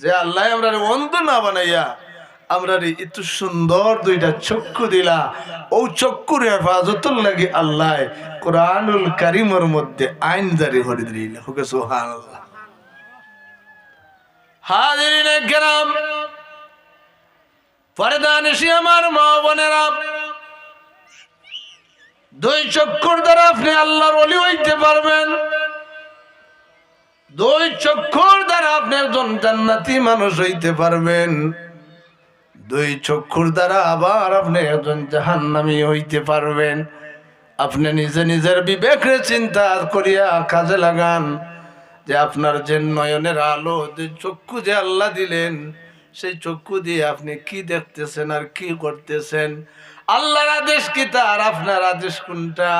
যে আল্লাহ আমরা অন্ধ না বানাইয়া আমরা এত সুন্দর দুইটা চক্ষু দিলা। ও চক্ষুর হেফাজতর লাগে আল্লাহ কোরআনুল কারিমের মধ্যে আইন জারি করে দিল হুকে সোহান হাজিরিন গ্রাম পর্দানিশি আমার মা বোনেরা, দুই চক্ষুর দ্বারা আপনি আল্লাহর অলি হইতে পারবেন। দুই চক্ষুর দ্বারা আপনি একজন জান্নাতি মানুষ হইতে পারবেন। দুই চক্ষুর দ্বারা আবার আপনি একজন জাহান্নামি হইতে পারবেন। আপনি নিজে নিজের বিবেকের চিন্তা করিয়া কাজে লাগান যে আপনার যে নয়নের আলো, যে চক্ষু যে আল্লাহ দিলেন, সেই চক্ষু দিয়ে আপনি কি দেখতেছেন আর কি করতেছেন? আল্লাহর আদেশ কি তার? আপনার আদেশ কোনটা?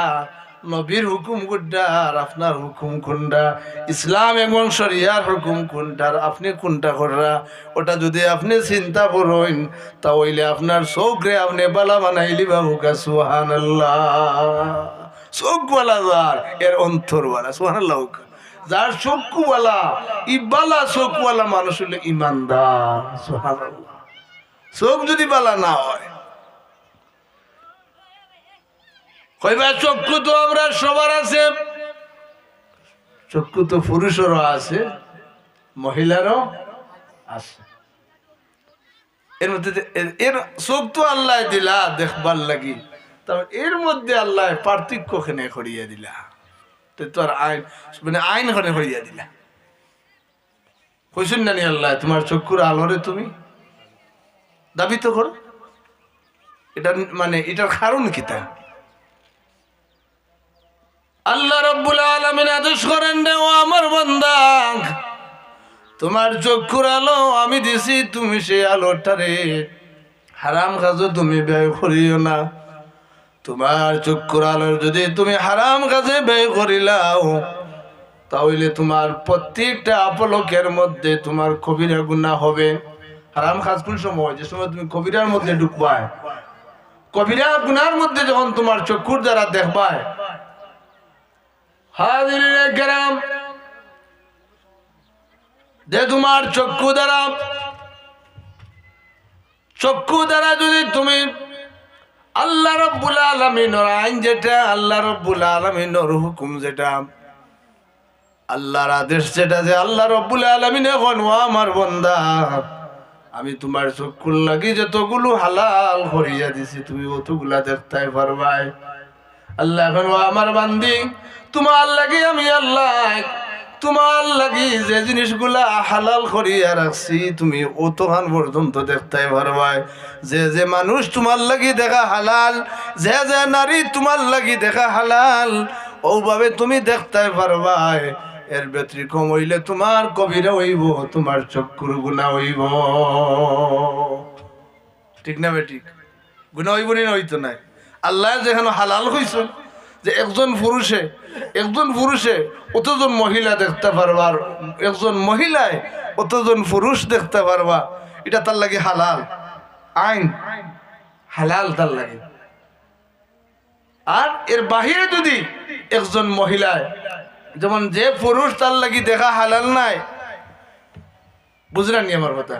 নবীর হুকুম কোনটা, আর আপনার হুকুম কোনটা? ইসলাম এবং শরিয়ার হুকুম কোনটা, আর আপনি কোনটা করা ওটা যদি আপনি চিন্তা করেন তা হইলে আপনার চোখরে আপনি বালা বানাইলি বাবু সুহান চোখ বালা যার? এর অন্তর বালা সুহান যার চক্ষুওয়ালা ইবালা চোখওয়ালা মানুষ হলে ইমানদার চোখ যদি বালা না হয় কইবা, চক্ষু তো আমরা সবার আছে। চক্ষু তো পুরুষেরও আছে, মহিলারও আছে। এর মধ্যে এর- চোখ তো আল্লাহ দিলা দেখবার লাগি। তবে এর মধ্যে আল্লাহ পার্থক্য খেনে করিয়া দিলা। তোর আইন মানে আইন খানে করিয়া দিলা। কইসুন নানি আল্লাহ, তোমার চক্ষুর আলোরে তুমি দাবি তো করো? এটা মানে এটার কারণ কি তা আল্লাহ রব্বুল আলমিন আদেশ করেন রে, ও আমার বন্দা, তোমার চক্ষুর আলো আমি দিছি, তুমি সেই আলোটারে হারাম কাজও তুমি ব্যয় করিও না। তোমার চক্ষুর আলোর যদি তুমি হারাম কাজে ব্যয় করিলাও, তাহলে তোমার প্রত্যেকটা আপলকের মধ্যে তোমার কবিরা গুণা হবে। হারাম কাজ কোন সময়? যে সময় তুমি কবিরার মধ্যে ঢুকবায়। কবিরা গুনার মধ্যে যখন তোমার চক্ষুর দ্বারা দেখবায় হাজিরিনে কেরাম যে তোমার চক্ষু দ্বারা। চক্ষু দ্বারা যদি তুমি আল্লাহ রব্বুল আলমিনর আইন যেটা, আল্লাহ রব্বুল আলমিনর হুকুম যেটা, আল্লাহর আদেশ যেটা যে আল্লাহ রব্বুল আলমিন এখন, ও আমার বন্দা, আমি তোমার চক্ষুর লাগি যতগুলো হালাল করিয়া দিছি, তুমি অতগুলা দেখতে পারবাই আল্লাহ এখন আমার বান্দি। তোমার লাগি আমি আল্লাহ তোমার লাগি যে জিনিসগুলা হালাল করিয়া রাখছি, তুমি অতখান পর্যন্ত দেখতে পারবাই। যে যে মানুষ তোমার লাগি দেখা হালাল, যে যে নারী তোমার লাগি দেখা হালাল, ওভাবে তুমি দেখতে পারবাই। এর ব্যতিক্রম হইলে তোমার কবিরা হইব, তোমার চক্ষুর গুণা হইব। ঠিক না বেঠিক গুণা হইব নি হইতো নাই? আল্লাহ যেখানে হালাল হইছে, যে একজন পুরুষে একজন পুরুষে অতজন মহিলা দেখতে পারবা, আর একজন মহিলায় অতজন পুরুষ দেখতে পারবা, এটা তার লাগে হালাল। আইন, হালাল তার লাগে। আর এর বাহিরে যদি একজন মহিলায়, যেমন যে পুরুষ তার লাগি দেখা হালাল নাই, বুঝলেন আমার কথা?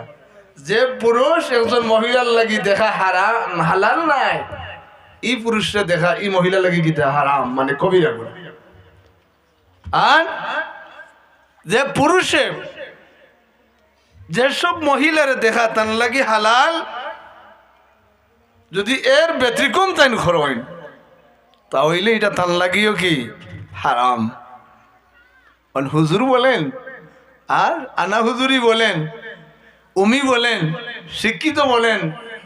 যে পুরুষ একজন মহিলার লাগি দেখা হারা হালাল নাই ই পুরুষরা দেখা ই মহিলা লাগি গীতা হারাম মানে কবিরা আর যে পুরুষে যেসব মহিলারে দেখা তান লাগি হালাল, যদি এর ব্যতিক্রম তাইন খরইন তাহলে এটা তান লাগিও কি? হারাম। হুজুর বলেন, আর আনা হুজুরি বলেন, উমি বলেন, শিক্ষিত বলেন,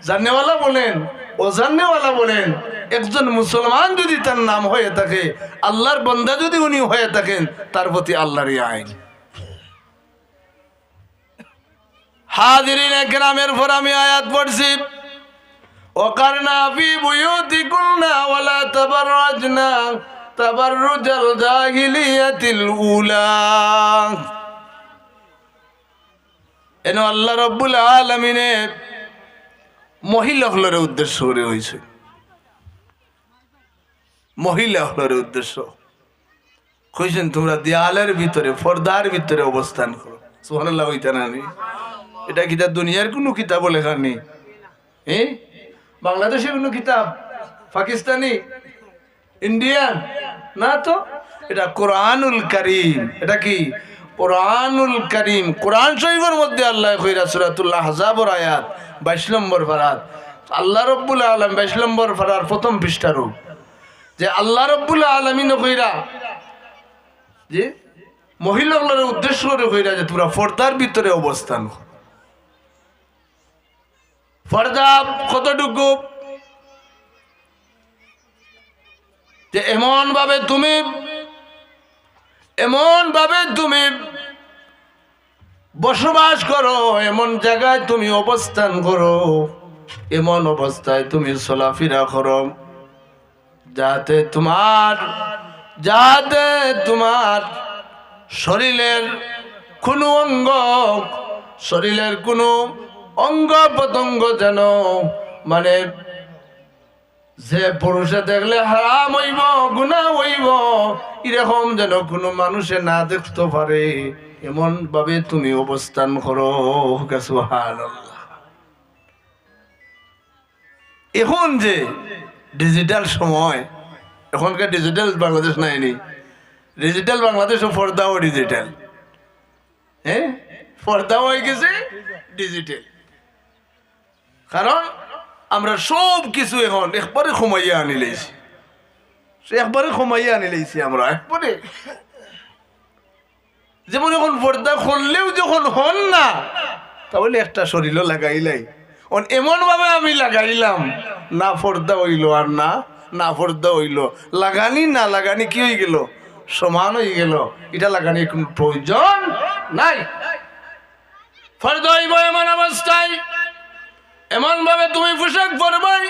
জানেওয়ালা বলেন ওজানেওয়ালা বলেন, একজন মুসলমান যদি তার নাম হয়ে থাকে, আল্লাহর বন্দা যদি উনি হয়ে থাকেন, তার প্রতি আল্লাহরই আইন। হাজিরিন গ্রামের পর আমি আয়াত পড়ছি। ওকারনা উলা। মহিলা হলের উদ্দেশ্য করে হয়েছে মহিলা হলের উদ্দেশ্য। কইছেন, তোমরা দেয়ালের ভিতরে, পর্দার ভিতরে অবস্থান করো। সোহানাল্লাহ হইতে না? এটা কিতাব দুনিয়ার কোনো কিতাব লেখা নেই? এ? বাংলাদেশে কোনো কিতাব? পাকিস্তানি? ইন্ডিয়ান? না তো? এটা কোরআনুল করিম। এটা কি? কোরআনুল করিম, কোরআন শরীফের মধ্যে আল্লাহ কইরা সুরাতুল্লাহ হাজাবর আয়াত, বাইশ নম্বর ফারাত। আল্লাহ রব্বুল আলম বাইশ নম্বর ফারার প্রথম পৃষ্ঠারও যে আল্লাহ রব্বুল আলমিন কইরা, যে মহিলাগুলোর উদ্দেশ্য করে কইরা যে তোমরা পর্দার ভিতরে অবস্থান। পর্দা কতটুকু? যে এমন ভাবে তুমি এমন ভাবে তুমি বসবাস করো, এমন জায়গায় তুমি অবস্থান করো, এমন অবস্থায় তুমি চলাফেরা করো, যাতে তোমার যাতে তোমার শরীরের কোনো অঙ্গ, শরীরের কোনো অঙ্গ প্রত্যঙ্গ যেন মানে যে পুরুষে দেখলে হারাম হইব এরকম যেন কোনো মানুষে না দেখতে পারে। এমন ভাবে তুমি অবস্থান করো এখন যে ডিজিটাল সময়, এখনকার ডিজিটাল বাংলাদেশ নাইনি ডিজিটাল বাংলাদেশ ও পর্দাও ডিজিটাল। হ্যাঁ পর্দাও হয়ে গেছে ডিজিটাল। কারণ আমরা সব কিছু এখন একবারে কমাইয়া আনি লাইছি সে একবারে কমাইয়া আনি লাইছি আমরা। একবারে যেমন এখন পর্দা খুললেও যখন হন না তাহলে একটা শরীরও লাগাইলাই। এমন ভাবে আমি লাগাইলাম না পর্দা হইল আর না না পর্দা হইল। লাগানি না লাগানি কি হয়ে গেল? সমান হয়ে গেল। এটা লাগানি কোনো প্রয়োজন নাই। পর্দা হইব এমন অবস্থায় এমন ভাবে তুমি পোশাক পরবাই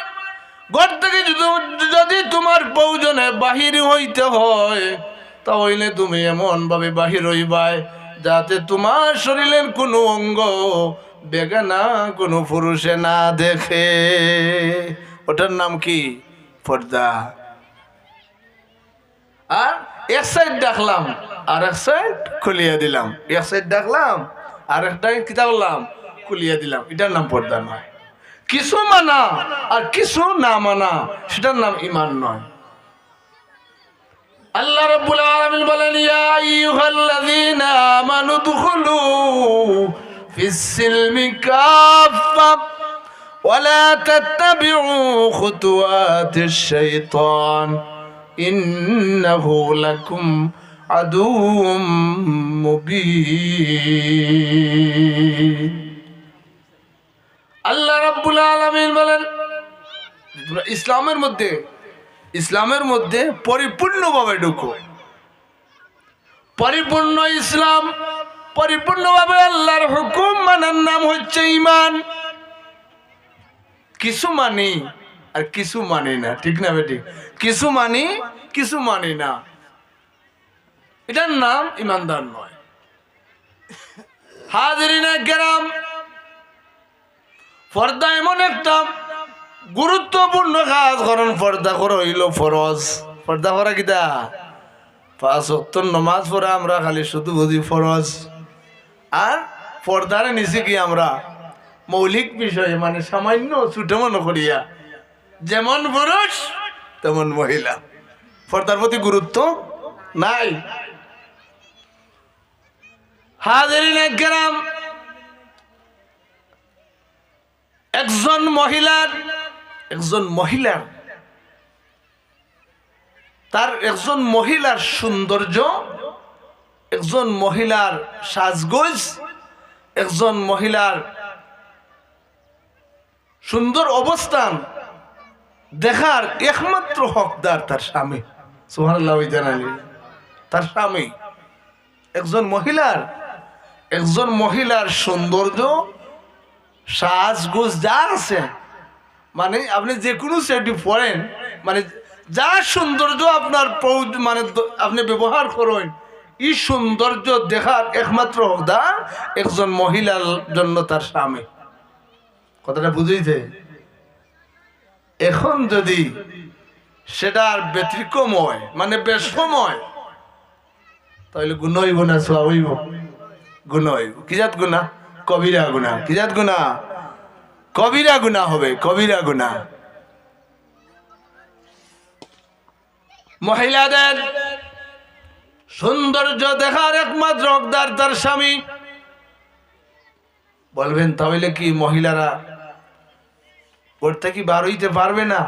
ঘর থেকে যদি- তোমার প্রয়োজনে বাহির হইতে হয়, তাহলে তুমি এমন ভাবে বাহির হইবাই, যাতে তোমার শরীরের কোনো অঙ্গ বেগানা কোনো পুরুষে না দেখে। ওটার নাম কি? পর্দা। আর এক সাইড ডাকলাম, আর এক সাইড খুলিয়া দিলাম। এক সাইড ডাকলাম, আর একটা কিতা করলাম খুলিয়া দিলাম। এটার নাম পর্দা নয়। কিছু মানা আর কিছু না মানা সেটার নাম ইমান নয় আল্লাহ রাব্বুল আলামিন বলেন ইয়া আইয়ুহাল্লাযীনা আমানু দুখুলু ফিস সিলমি কাফফা ولا تتبعوا خطوات الشيطان إنه لكم عدو مبين আল্লাহ রাব্বুল আলামিন বলেন, ইসলামের মধ্যে ইসলামের মধ্যে পরিপূর্ণভাবে ঢুকো। পরিপূর্ণ ইসলাম, পরিপূর্ণভাবে আল্লাহর হুকুম মানার নাম হচ্ছে ইমান কিছু মানি আর কিছু মানি না, ঠিক না বেটি? কিছু মানি কিছু মানি না। এটার নাম ইমানদার নয়। হাজরিনা গ্রাম পর্দা এমন একটা গুরুত্বপূর্ণ কাজ কারণ পর্দা করা হইল ফরজ। পর্দা করা কিতা? পাঁচ অক্টর নমাজ পড়ে আমরা খালি শুধু বুঝি ফরজ। আর পর্দারে নিচে কি আমরা? মৌলিক বিষয়ে মানে সামান্য ছোট মনে করিয়া। যেমন পুরুষ তেমন মহিলা। পর্দার প্রতি গুরুত্ব নাই। হাজারিন গ্রাম একজন মহিলার একজন মহিলার, তার একজন মহিলার সৌন্দর্য, একজন মহিলার সাজগোজ, একজন মহিলার সুন্দর অবস্থান দেখার একমাত্র হকদার তার স্বামী। সুহানাল্লাহ জানালি তার স্বামী, একজন মহিলার একজন মহিলার সৌন্দর্য সাজগোজ যা আছে মানে আপনি যে কোনো সেটি পড়েন মানে যা সৌন্দর্য আপনার মানে আপনি ব্যবহার করেন এই সৌন্দর্য দেখার একমাত্র হকদার একজন মহিলার জন্য তার স্বামী। কথাটা বুঝেছে এখন যদি সেটার ব্যতিক্রম হয় মানে বেশম হয় তাহলে গুণ হইব না সোয়া হইব গুণ হইব কি জাত গুণা? কবিরা গুণা। কি জাত গুণা? কবিরা গুণা হবে, কবিরা গুণা। মহিলাদের সৌন্দর্য দেখার একমাত্র হকদার তার স্বামী। বলবেন, তাহলে কি মহিলারা ওরটা কি বার হইতে পারবে না?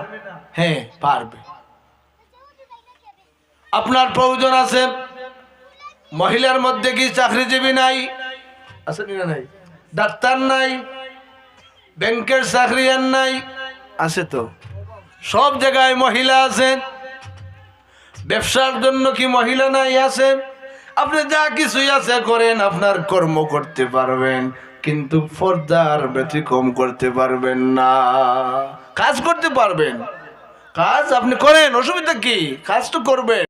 হ্যাঁ পারবে। আপনার প্রয়োজন আছে, মহিলার মধ্যে কি চাকরিজীবী নাই? আছে না নাই? ডাক্তার নাই ব্যাংকের চাকরি আর নাই। আছে তো। সব জায়গায় মহিলা আছে ব্যবসার জন্য কি মহিলা নাই আছে? আপনি যা কিছুই আছে করেন আপনার কর্ম করতে পারবেন কিন্তু পর্দার ব্যতিক্রম করতে পারবেন না। কাজ করতে পারবেন। কাজ আপনি করেন অসুবিধা কি? কাজ তো করবেন।